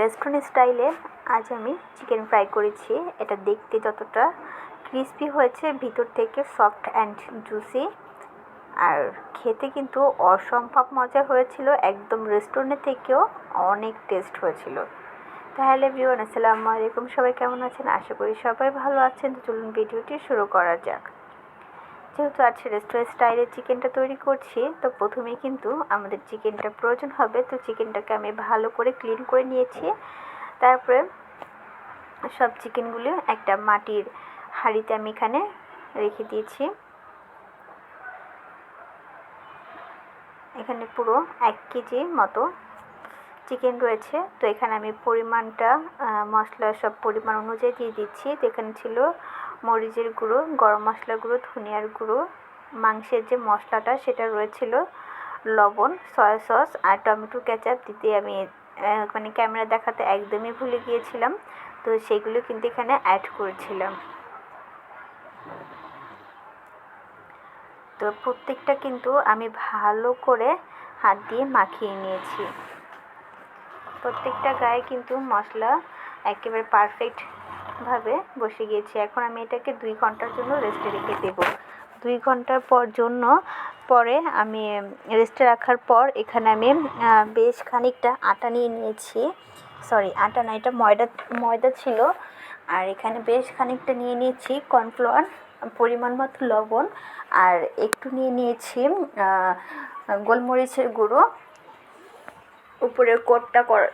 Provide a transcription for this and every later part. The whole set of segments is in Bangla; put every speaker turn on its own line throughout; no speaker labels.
রেস্টুরেন্ট স্টাইলে আজ আমি চিকেন ফ্রাই করেছি। এটা দেখতে যতটা ক্রিস্পি হয়েছে, ভিতর থেকে সফট অ্যান্ড জুসি। আর খেতে কিন্তু অসম্ভব মজা হয়েছিল, একদম রেস্টুরেন্টের থেকেও অনেক টেস্ট হয়েছিল। তাহলে ভিওয়ান আসসালামু আলাইকুম। সবাই কেমন আছেন? আশা করি সবাই ভালো আছেন। তো চলুন ভিডিওটি শুরু করা যাক। যেহেতু আজকে রেস্টুরেন্ট স্টাইলের চিকেনটা তৈরি করছি, তো প্রথমে কিন্তু আমাদের চিকেনটা প্রয়োজন হবে। তো চিকেনটাকে আমি ভালো করে ক্লিন করে নিয়েছি। তারপরে সব চিকেনগুলো একটা মাটির হাঁড়িতে আমি এখানে রেখে দিয়েছি। এখানে পুরো এক কেজি মতো চিকেন রয়েছে। তো এখানে আমি পরিমাণটা মশলা সব পরিমাণ অনুযায়ী দিয়ে দিচ্ছি। তো এখানে ছিল মরিচের গুঁড়ো, গরম মশলার গুঁড়ো, ধনিয়ার গুঁড়ো। মাংসের যে মশলাটা, সেটা রয়েছিল লবণ সয়া সস আর টমেটো কেচাপ দিতে আমি মানে ক্যামেরা দেখাতে একদমই ভুলে গিয়েছিলাম। তো সেগুলো কিন্তু এখানে অ্যাড করেছিলাম। তো প্রত্যেকটা কিন্তু আমি ভালো করে হাত দিয়ে মাখিয়ে নিয়েছি। প্রত্যেকটা গায়ে কিন্তু মশলা একেবারে পারফেক্টভাবে বসে গিয়েছে। এখন আমি এটাকে দুই ঘণ্টার জন্য রেস্টে রেখে দেব। দুই ঘণ্টার পর জন্য পরে আমি রেস্টে রাখার পর এখানে আমি বেশ খানিকটা আটা নিয়ে নিয়েছি। সরি আটা না, এটা ময়দা ময়দা ছিল। আর এখানে বেশ খানিকটা নিয়ে নিয়েছি কর্নফ্লাওয়ার, পরিমাণ মতো লবণ। আর একটু নিয়ে নিয়েছি গোলমরিচের গুঁড়ো। উপরের কোটটা করার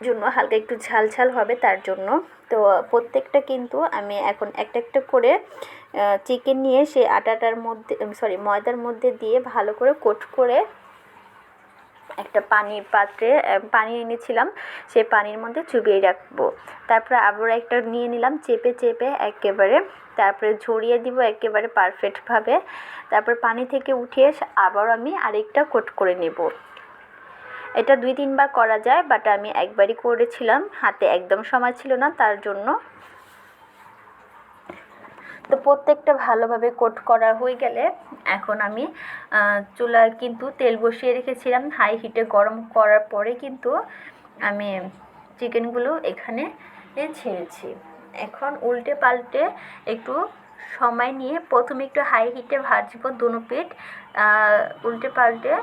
জন্য হালকা একটু ঝাল ঝাল হবে তার জন্য। তো প্রত্যেকটা কিন্তু আমি এখন একটা একটা করে চিকেন নিয়ে সেই আটাটার মধ্যে সরি ময়দার মধ্যে দিয়ে ভালো করে কোট করে একটা পানির পাত্রে পানি এনেছিলাম, সেই পানির মধ্যে চুবিয়ে রাখব। তারপরে আবার একটা নিয়ে নিলাম, চেপে চেপে একেবারে, তারপরে ঝরিয়ে দিব একেবারে পারফেক্টভাবে তারপর পানি থেকে উঠিয়ে আবারও আমি আরেকটা কোট করে নেব। এটা দুই তিনবার করা যায় বাট আমি একবারই করেছিলাম। হাতে একদম সময় ছিল না, তার জন্য। তো প্রত্যেকটা ভালোভাবে কোট করা হয়ে গেলে এখন আমি চুলা কিন্তু তেল বসিয়ে রেখেছিলাম। হাই হিটে গরম করার পরে কিন্তু আমি চিকেনগুলো এখানে ছেড়েছি। এখন উল্টে পাল্টে একটু সময় নিয়ে প্রথমে একটু হাই হিটে ভাজবো দুনো পিঠ উল্টে পাল্টে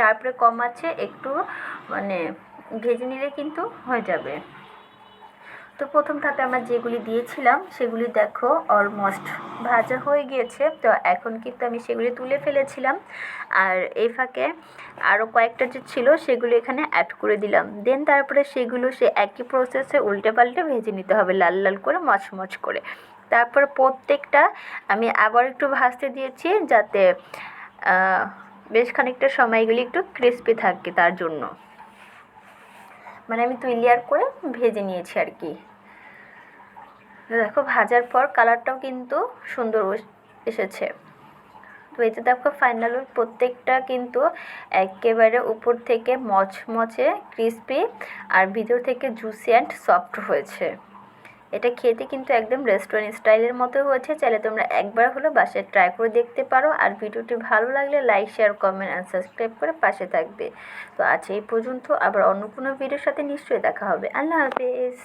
তারপরে কম আছে, একটু মানে ভেজে নিলে কিন্তু হয়ে যাবে। তো প্রথম ধাপে আমার যেগুলি দিয়েছিলাম, সেগুলি দেখো অলমোস্ট ভাজা হয়ে গিয়েছে। তো এখন কিন্তু আমি সেগুলি তুলে ফেলেছিলাম। আর এই ফাঁকে আরও কয়েকটা যে ছিল, সেগুলো এখানে অ্যাড করে দিলাম। দেন তারপরে সেগুলো সে একই প্রসেসে উল্টে পাল্টে ভেজে নিতে হবে, লাল লাল করে, মচমচ করে। তারপর প্রত্যেকটা আমি আবার একটু ভাজতে দিয়েছি, যাতে বেশ খানিকটা সময়গুলি একটু ক্রিস্পি থাকে তার জন্য। মানে আমি দুই লেয়ার করে ভেজে নিয়েছি আর কি। দেখো ভাজার পর কালারটাও কিন্তু সুন্দর এসেছে। তো এই যে দেখো ফাইনাল প্রত্যেকটা কিন্তু একেবারে উপর থেকে মচমচে ক্রিস্পি আর ভিতর থেকে জুসি অ্যান্ড সফট হয়েছে। এটা খেতে কিন্তু একদম রেস্টুরেন্ট স্টাইলের মতো হয়েছে। চাইলে তোমরা একবার হলো বাসায় ট্রাই করে দেখতে পারো। আর ভিডিওটি ভালো লাগলে like share comment and subscribe করে পাশে থাকবে। তো আজ এই পর্যন্ত, আবার অন্য কোনো ভিডিওর সাথে নিশ্চয়ই দেখা হবে। আল্লাহ হাফিজ।